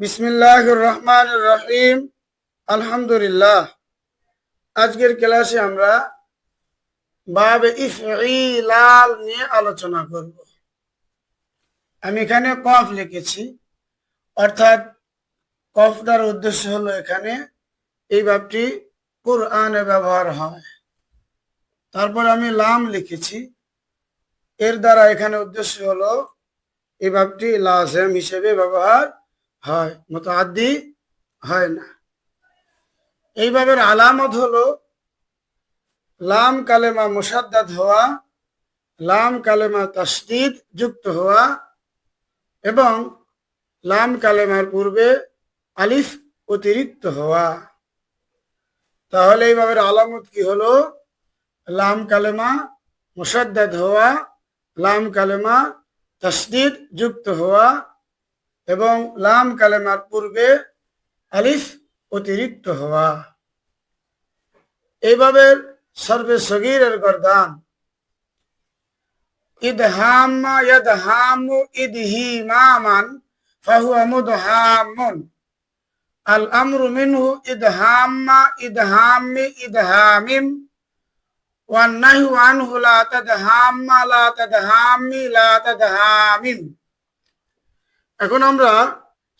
বিসমিল্লাহ রহমান রহিম আলহামদুলিল্লাহ। আজকের ক্লাসে আমরা বাব ইফলাল নিয়ে আলোচনা করব। আমি এখানে কফ লিখেছি। অর্থাৎ কফটার উদ্দেশ্য হলো এখানে এই বাবটি কোরআনে ব্যবহার হয়। তারপর আমি লাম লিখেছি। এর দ্বারা এখানে উদ্দেশ্য হলো এই বাবটি লাজেম হিসেবে ব্যবহার হয় মোতাদ্দি হয় না। এইভাবে আলামত হলো, লাম কালেমা মুসাদ্দাদ হওয়া, লাম কালেমা তাসদিদ যুক্ত হওয়া এবং লাম কালেমার পূর্বে আলিফ অতিরিক্ত হওয়া। তাহলে এইভাবে আলামত কি হলো? লাম কালেমা মুসাদ্দাদ হওয়া, লাম কালেমা তসদিদ যুক্ত হওয়া এবং লাম কালেমার পূর্বে আলিফ অতিরিক্ত হওয়া। এইভাবে সর্বে সগীরের গরদান। ইদহামা ইদহামু ইদহিমামান ফাহুয়া মুদহামুন। আল আমরু মিনহু ইদহামা ইদহামিম ওয়ান্নাহু আনহু লা তাদহামা লা তাদহামি লা তাদহামিম এখন আমরা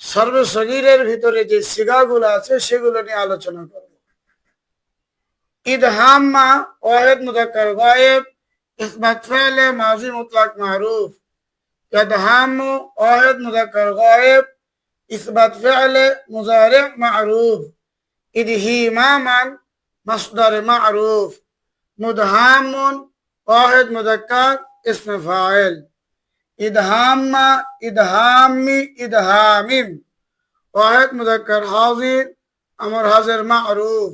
সর্বে সগীরের ভিতরে যে সিগাগুলো আছে, সেগুলো নিয়ে আলোচনা করব। ইদহাম্মা ওয়াহিদ মুযাক্কার গায়েব ইসবাত ফাইলে মাজি মুতলাক মারুফ। ইদহামু ওয়াহিদ মুযাক্কার গায়েব ইসবাত ফাইলে মুজারি মারুফ। ইদহিমামান মাসদার মারুফ। মুদহামুন ওয়াহিদ মুযাক্কার ইসম ফাইল। ইদহাম্মা ইদহামি ইদহামিম। ওয়াহিদ মুযাক্কার হাজির, আমর হাজির মারুফ।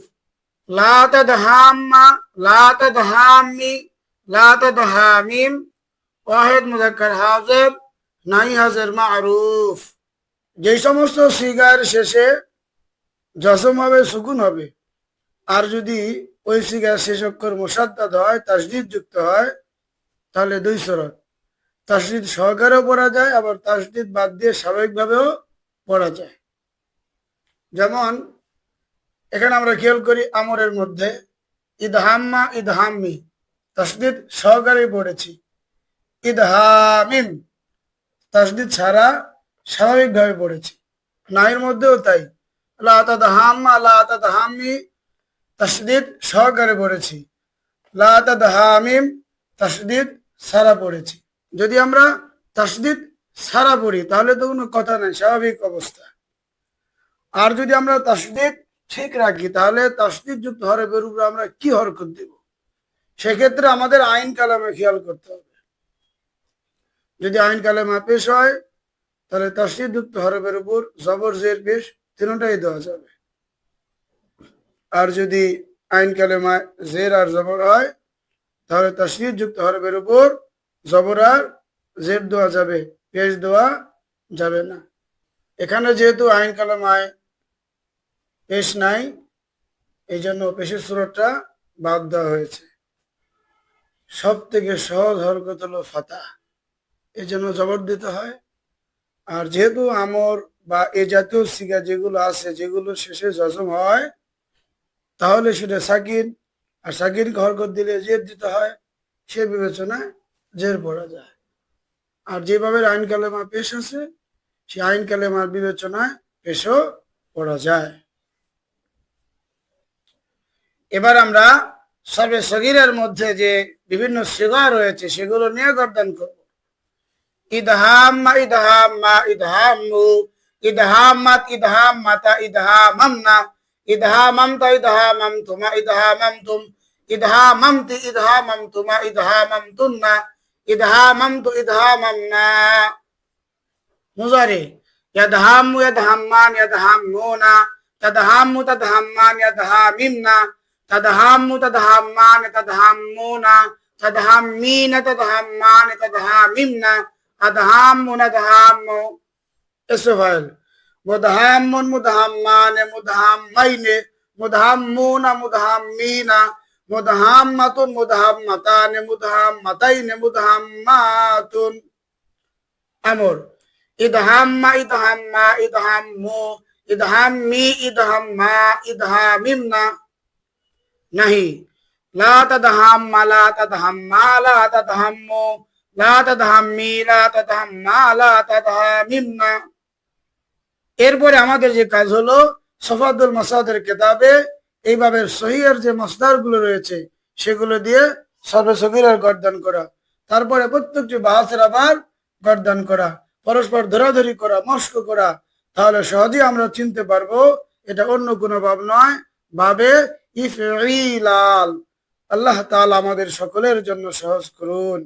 লা তাদহাম্মা লা তাদহামি, লা তাদহামিম। ওয়াহিদ মুযাক্কার হাজির, নাই হাজির মারুফ। যেই সমস্ত সিগার শেষে জসম হবে সুকুন হবে। আর যদি ওই সিগার শেষ অক্ষর মোসাদ্দাদ হয় তাসদিদ যুক্ত হয়, তাহলে দুই শরত। তাসদিদ সহকারেও পড়া যায়, আবার তাসদিদ বাদ দিয়ে স্বাভাবিকভাবেও পড়া যায়। যেমন, এখানে আমরা খেয়াল করি আমরের মধ্যে, ইদহাম্মা ইদহাম্মি তাসদিদ সহকারে পড়েছি। ইদহামিম তাসদিদ ছাড়া স্বাভাবিকভাবে পড়েছি। নাইয়ের মধ্যেও তাই। লা তাদহাম্মা, লা তাদহাম্মি তাসদিদ সহকারে পড়েছি। লা তাদহামিম তাসদিদ সারা পড়েছি। যদি আমরা তাসদিদ সারা পড়ি, তাহলে তো কোনো কথা নাই, স্বাভাবিক অবস্থা। আর যদি আমরা তাসদিদ ঠিক রাখি, তাহলে তাসদিদ যুক্ত হরফের উপরে আমরা কি হরকত দেব? সেক্ষেত্রে আমাদের আইন কালামে খেয়াল করতে হবে। যদি আইন কালামা পেশ হয়, তাহলে তাসদিদ যুক্ত হরফের উপর জবর, জের পেশ তিনটাই দেওয়া যাবে। আর যদি আইন কালেমা জের আর জবর হয়, তাহলে তাসদিদ যুক্ত হরফের উপর জবর আর জের দেওয়া যাবে, পেশ দেওয়া যাবে না। এখানে যেহেতু আইন কালামায় পেশ নাই এই জন্য পেশের সুরতটা বাদ দেওয়া হয়েছে। সব থেকে সহজ হরকত হলো ফাতা এই জন্য জবর দিতে হয়। আর যেহেতু আমর বা এ জাতীয় সিগা যেগুলো আছে, যেগুলো শেষে জজম হয়, তাহলে সেটা সাকিন, আর সাকিনকে হরকত দিলে জেদ দিতে হয়, সে বিবেচনায় জের পড়া যায়। আর যেভাবে আইন কালেমা পেশ আছে সে আইন কালেমার বিবেচনায় পেশও পড়া যায়। এবার আমরা সর্বে সগিরের মধ্যে যে বিভিন্ন সিগা রয়েছে, সেগুলো নিয়ে গর্দান করব। ইদহাম্মা ইদহাম্মা ইদহাম্মু, ইদহাম্মাত ইদহাম্মাতা ইদহামামনা इदहामम तो इदहाममना मुजारे यदहाम यदहमान यदहमोना तदहाम तदहमान यदहामिमना तदहाम तदहमान तदहमोना तदहमीन तदहमान तदहमिमना अदहाम नदहाम इसफल मुदहाम मुदहमान मुदहमैन मुदहमून मुदहमीना মুদহাম মাতুন মুদহাম মাতানে মুদহাম মাতাইনে মুদহাম মাতুন আমর ইদহাম মা ইদহাম মা ইদহাম মু নাহি, লা তদহাম মা লা তদহাম মা লা তদহাম মু লা তদহাম মি লা তদহাম লা তদহামিম এরপরে আমাদের যে কাজ হলো সফাদুল মাসাদের কেতাবে এইভাবে সহিয়ার যে মসদারগুলো রয়েছে, সেগুলো দিয়ে সর্বে সগিরার গর্দান করা। তারপরে প্রত্যেকটি বাহাসের আবার গর্দান করা, পরস্পর ধরাধরি করা, মস্ক করা। তাহলে সহজেই আমরা চিনতে পারব, এটা অন্য কোনো ভাব নয়, ভাবে ইফিলাল আল্লাহ তাআলা আমাদের সকলের জন্য সহজ করুন।